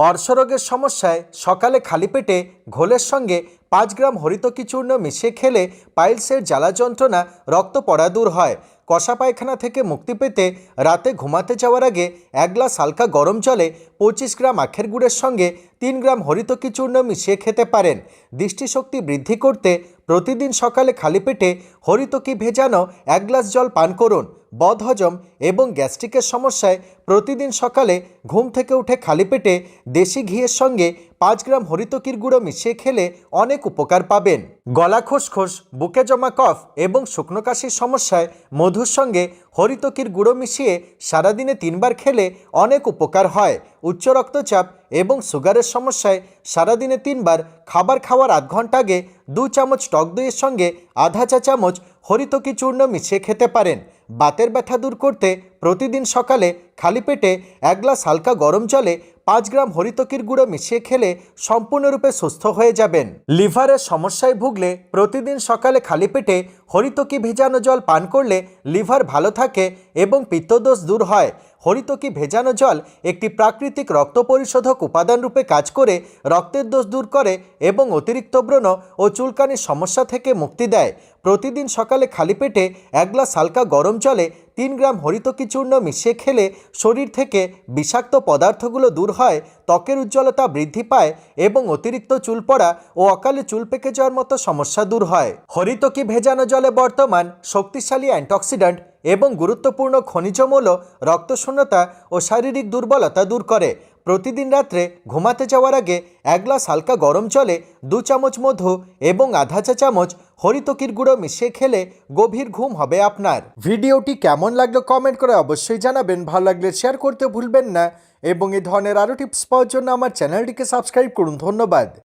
অর্শরোগের সমস্যায় সকালে খালি পেটে ঘোলের সঙ্গে পাঁচ গ্রাম হরিত চূর্ণ মিশিয়ে খেলে পাইলসের জ্বালা যন্ত্রণা, রক্ত পড়া দূর হয়। কষা পায়খানা থেকে মুক্তি পেতে রাতে ঘুমাতে যাওয়ার আগে এক গ্লাস হালকা গরম জলে পঁচিশ গ্রাম আখের গুড়ের সঙ্গে তিন গ্রাম হরিতকি চূর্ণ মিশিয়ে খেতে পারেন। দৃষ্টিশক্তি বৃদ্ধি করতে প্রতিদিন সকালে খালি পেটে হরিতকি ভেজানো এক গ্লাস জল পান করুন। বদহজম এবং গ্যাস্ট্রিকের সমস্যায় প্রতিদিন সকালে ঘুম থেকে উঠে খালি পেটে দেশি ঘিয়ের সঙ্গে পাঁচ গ্রাম হরিতকির গুঁড়ো মিশিয়ে খেলে অনেক উপকার পাবেন। গলা খসখস, বুকে জমা কফ এবং শুকনো কাশির সমস্যায় মধুর সঙ্গে হরিতকির গুঁড়ো মিশিয়ে সারাদিনে তিনবার খেলে অনেক উপকার হয়। উচ্চ রক্তচাপ এবং সুগারের সমস্যায় সারাদিনে তিনবার খাবার খাওয়ার আধ ঘণ্টা আগে দু চামচ টক দইয়ের সঙ্গে আধা চা চামচ হরিতকি চূর্ণ মিশিয়ে খেতে পারেন। বাতের ব্যথা দূর করতে প্রতিদিন সকালে খালি পেটে এক গ্লাস হালকা গরম জলে পাঁচ গ্রাম হরিতকির গুঁড়ো মিশিয়ে খেলে সম্পূর্ণরূপে সুস্থ হয়ে যাবেন। লিভারের সমস্যায় ভুগলে প্রতিদিন সকালে খালি পেটে হরিতকি ভেজানো জল পান করলে লিভার ভালো থাকে এবং পিত্তদোষ দূর হয়। হরিতকি ভেজানো জল একটি প্রাকৃতিক রক্ত পরিশোধক উপাদান রূপে কাজ করে, রক্তের দোষ দূর করে এবং অতিরিক্ত ব্রণ ও চুলকানির সমস্যা থেকে মুক্তি দেয়। প্রতিদিন সকালে খালি পেটে এক গ্লাস হালকা গরম জলে তিন গ্রাম হরিতকি চূর্ণ মিশিয়ে খেলে শরীর থেকে বিষাক্ত পদার্থগুলো দূর হয়, ত্বকের উজ্জ্বলতা বৃদ্ধি পায় এবং অতিরিক্ত চুল পড়া ও অকালে চুল পেকে যাওয়ার মতো সমস্যা দূর হয়। হরিতকি ভেজানো জলে বর্তমান শক্তিশালী অ্যান্টিঅক্সিডেন্ট এবং গুরুত্বপূর্ণ খনিজ খনিজমূল রক্তশূন্যতা ও শারীরিক দুর্বলতা দূর করে। প্রতিদিন রাত্রে ঘুমাতে যাওয়ার আগে এক গ্লাস হালকা গরম জলে দু চামচ মধু এবং আধা চা চামচ হরিতকির গুঁড়ো মিশিয়ে খেলে গভীর ঘুম হবে আপনার। ভিডিওটি কেমন লাগল কমেন্ট করে অবশ্যই জানাবেন। ভালো লাগলে শেয়ার করতে ভুলবেন না। এবং এই ধরনের আরও টিপস পাওয়ার জন্য আমার চ্যানেলটিকে সাবস্ক্রাইব করুন। ধন্যবাদ।